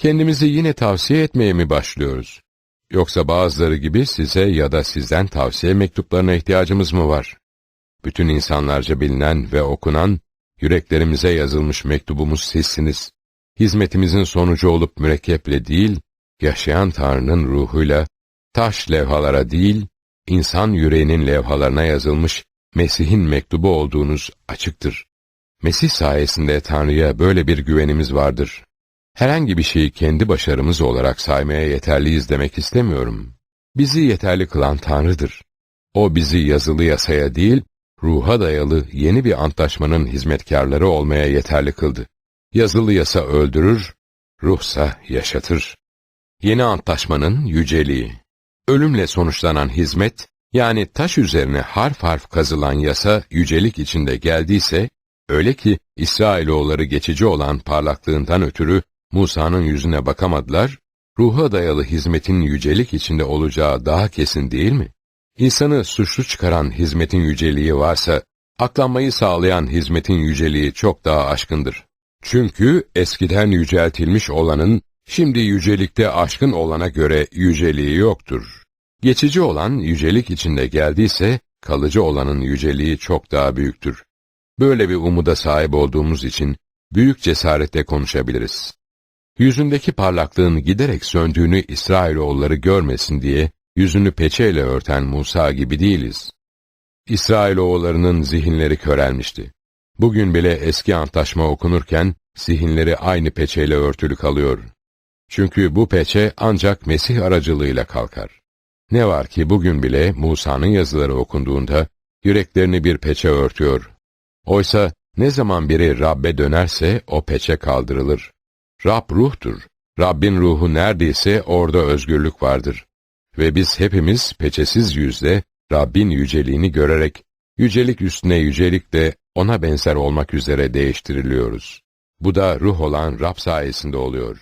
kendimizi yine tavsiye etmeye mi başlıyoruz? Yoksa bazıları gibi size ya da sizden tavsiye mektuplarına ihtiyacımız mı var? Bütün insanlarca bilinen ve okunan, yüreklerimize yazılmış mektubumuz sizsiniz. Hizmetimizin sonucu olup mürekkeple değil, yaşayan Tanrı'nın ruhuyla, taş levhalara değil, insan yüreğinin levhalarına yazılmış Mesih'in mektubu olduğunuz açıktır. Mesih sayesinde Tanrı'ya böyle bir güvenimiz vardır. Herhangi bir şeyi kendi başarımız olarak saymaya yeterliyiz demek istemiyorum. Bizi yeterli kılan Tanrı'dır. O bizi yazılı yasaya değil, ruha dayalı yeni bir antlaşmanın hizmetkarları olmaya yeterli kıldı. Yazılı yasa öldürür, ruhsa yaşatır. Yeni antlaşmanın yüceliği. Ölümle sonuçlanan hizmet, yani taş üzerine harf harf kazılan yasa yücelik içinde geldiyse, öyle ki İsrailoğulları geçici olan parlaklığından ötürü Musa'nın yüzüne bakamadılar, ruha dayalı hizmetin yücelik içinde olacağı daha kesin değil mi? İnsanı suçlu çıkaran hizmetin yüceliği varsa, aklanmayı sağlayan hizmetin yüceliği çok daha aşkındır. Çünkü eskiden yüceltilmiş olanın, şimdi yücelikte aşkın olana göre yüceliği yoktur. Geçici olan yücelik içinde geldiyse, kalıcı olanın yüceliği çok daha büyüktür. Böyle bir umuda sahip olduğumuz için, büyük cesaretle konuşabiliriz. Yüzündeki parlaklığın giderek söndüğünü İsrailoğulları görmesin diye, yüzünü peçeyle örten Musa gibi değiliz. İsrailoğullarının zihinleri körelmişti. Bugün bile eski antlaşma okunurken, zihinleri aynı peçeyle örtülü kalıyor. Çünkü bu peçe ancak Mesih aracılığıyla kalkar. Ne var ki bugün bile Musa'nın yazıları okunduğunda, yüreklerini bir peçe örtüyor. Oysa ne zaman biri Rabbe dönerse o peçe kaldırılır. Rab ruhtur. Rabbin ruhu neredeyse orada özgürlük vardır. Ve biz hepimiz peçesiz yüzle Rabbin yüceliğini görerek, yücelik üstüne yücelik de ona benzer olmak üzere değiştiriliyoruz. Bu da ruh olan Rab sayesinde oluyor.